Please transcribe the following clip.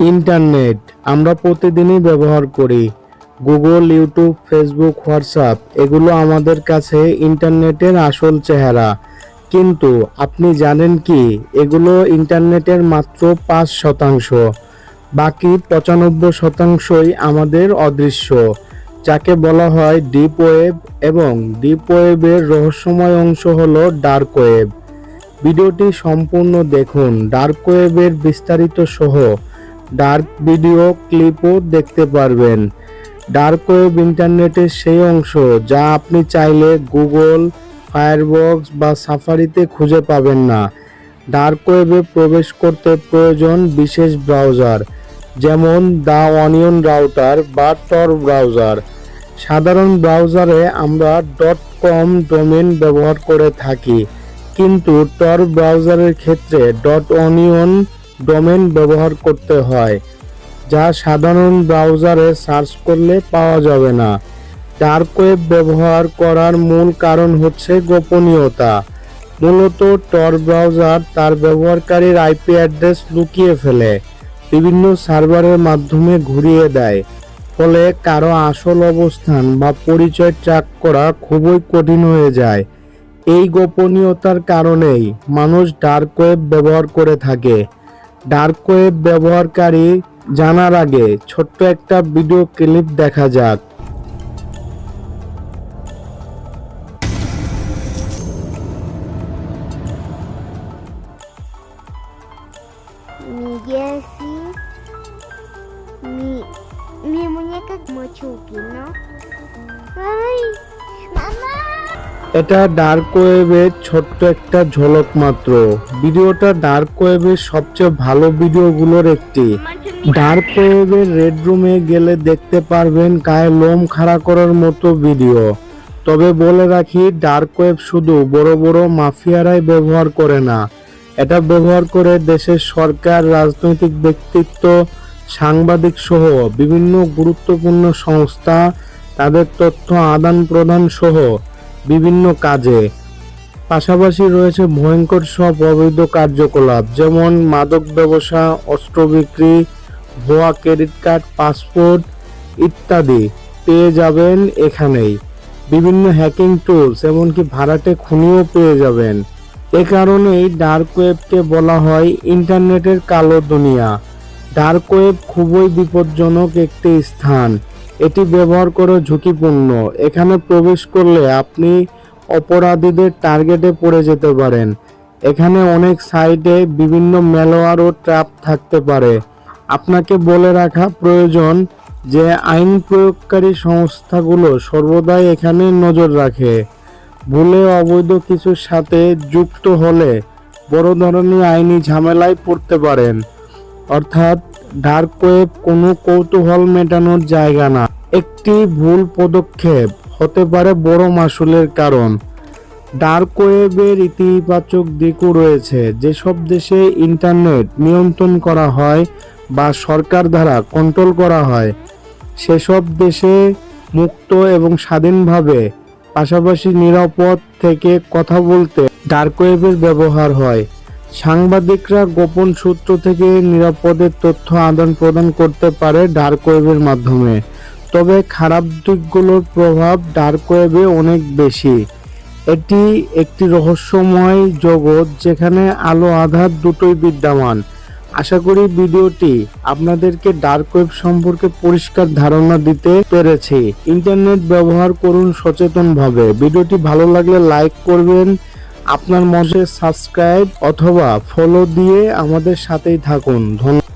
Internet. আমরা প্রতিদিনই ব্যবহার করি। গুগল, ইউটিউব, ফেসবুক, হোয়াটসঅ্যাপ, এগুলো আমাদের কাছে ইন্টারনেটের আসল চেহারা। কিন্তু আপনি জানেন কি, এগুলো ইন্টারনেটের মাত্র পাঁচ শতাংশ। বাকি পঁচানব্বই শতাংশই আমাদের অদৃশ্য, যাকে বলা হয় ডিপ ওয়েব এবং ডিপ ওয়েবের রহস্যময় অংশ হলো ডার্ক ওয়েব। ভিডিওটি সম্পূর্ণ দেখুন। ডার্ক ওয়েবের বিস্তারিত সহ ডার্ক ভিডিও ক্লিপও দেখতে পারবেন। ডার্ক ওয়েব ইন্টারনেটের সেই অংশ যা আপনি চাইলে গুগল, ফায়ারবক্স বা সাফারিতে খুঁজে পাবেন না। ডার্ক ওয়েবে প্রবেশ করতে প্রয়োজন বিশেষ ব্রাউজার, যেমন দ্য অনিয়ন রাউটার বা টর ব্রাউজার। সাধারণ ব্রাউজারে আমরা. ডট কম ডোমেন ব্যবহার করে থাকি, কিন্তু টর ব্রাউজারের ক্ষেত্রে. ডট অনিয়ন ডোমেন ব্যবহার করতে হয়, যা সাধারণ ব্রাউজারে সার্চ করলে পাওয়া যাবে না। ডার্ক ওয়েব ব্যবহার করার মূল কারণ হচ্ছে গোপনীয়তা। মূলত টর ব্রাউজার তার ব্যবহারকারীর আইপি অ্যাড্রেস লুকিয়ে ফেলে, বিভিন্ন সার্ভারের মাধ্যমে ঘুরিয়ে দেয়, ফলে কারও আসল অবস্থান বা পরিচয় ট্র্যাক করা খুবই কঠিন হয়ে যায়। এই গোপনীয়তার কারণেই মানুষ ডার্ক ওয়েব ব্যবহার করে থাকে। ডার্ক ওয়েব ব্যবহারকারী জানার আগে ছোট্ট একটা ভিডিও ক্লিপ দেখা যাক Mi muñeca como Chucky, ¿no? ¡Ay! এটা ডার্ক ওয়েবের ছোট্ট একটা ঝলক মাত্র। ভিডিওটা ডার্ক ওয়েবের সবচেয়ে ভালো ভিডিওগুলোর একটি। ডার্ক ওয়েবের রেড রুমে গেলে দেখতে পারবেন গায়ে লোম খাড়া করার মতো ভিডিও। তবে বলে রাখি ডার্ক ওয়েব শুধু বড় বড় মাফিয়ারাই ব্যবহার করে না। এটা ব্যবহার করে দেশের সরকার, রাজনৈতিক ব্যক্তিত্ব, সাংবাদিক সহ বিভিন্ন গুরুত্বপূর্ণ সংস্থা, তাদের তথ্য আদান প্রদান সহ বিভিন্ন কাজে। পাশাপাশি রয়েছে ভয়ঙ্কর সব অবৈধ কার্যকলাপ, যেমন মাদক ব্যবসা, অস্ত্র বিক্রি, ভুয়া ক্রেডিট কার্ড, পাসপোর্ট ইত্যাদি। পেয়ে যাবেন এখানেই। বিভিন্ন হ্যাকিং টুলস, এমনকি ভাড়াটে খুনিও পেয়ে যাবেন। এ কারণেই ডার্ক ওয়েবকে বলা হয় ইন্টারনেটের কালো দুনিয়া। ডার্ক ওয়েব খুবই বিপজ্জনক একটি স্থান। এটি ব্যবহার করে ঝুঁকিপূর্ণ। এখানে প্রবেশ করলে আপনি অপরাধীদের টার্গেটে পড়ে যেতে পারেন। এখানে অনেক সাইটে বিভিন্ন মেলোয়ার ও ট্র্যাপ থাকতে পারে। আপনাকে বলে রাখা প্রয়োজন যে আইন প্রয়োগকারী সংস্থাগুলো সর্বদাই এখানে নজর রাখে। ভুলে অবৈধ কিছুর সাথে যুক্ত হলে বড় ধরনের আইনি ঝামেলায় পড়তে পারেন। অর্থাৎ ডার্ক ওয়েব কোনো কৌতূহল মেটানোর জায়গা না। একটি ভুল পদক্ষেপ হতে পারে বড় মাসুলের কারণ। ডার্ক ওয়েবের ইতিবাচক দিকও রয়েছে, যেসব দেশে ইন্টারনেট নিয়ন্ত্রণ করা হয় বা সরকার দ্বারা কন্ট্রোল করা হয়, সেসব দেশে মুক্ত এবং স্বাধীনভাবে, পাশাপাশি নিরাপদ থেকে কথা বলতে ডার্ক ওয়েবের ব্যবহার হয়। সাংবাদিকরা গোপন সূত্র থেকে নিরাপদের তথ্য আদান প্রদান করতে পারে ডার্ক ওয়েবের মাধ্যমে। তবে খারাপ দিকগুলোর প্রভাব ডার্ক ওয়েবে অনেক বেশি। এটি একটি রহস্যময় জগৎ যেখানে আলো আধার দুটোই বিদ্যমান। আশা করি ভিডিওটি আপনাদেরকে ডার্ক ওয়েব সম্পর্কে পরিষ্কার ধারণা দিতে পেরেছি। ইন্টারনেট ব্যবহার করুন সচেতনভাবে। ভিডিওটি ভালো লাগলে লাইক করবেন আপনার মধ্যে সাবস্ক্রাইব অথবা ফলো দিয়ে আমাদের সাথেই থাকুন। ধন্যবাদ।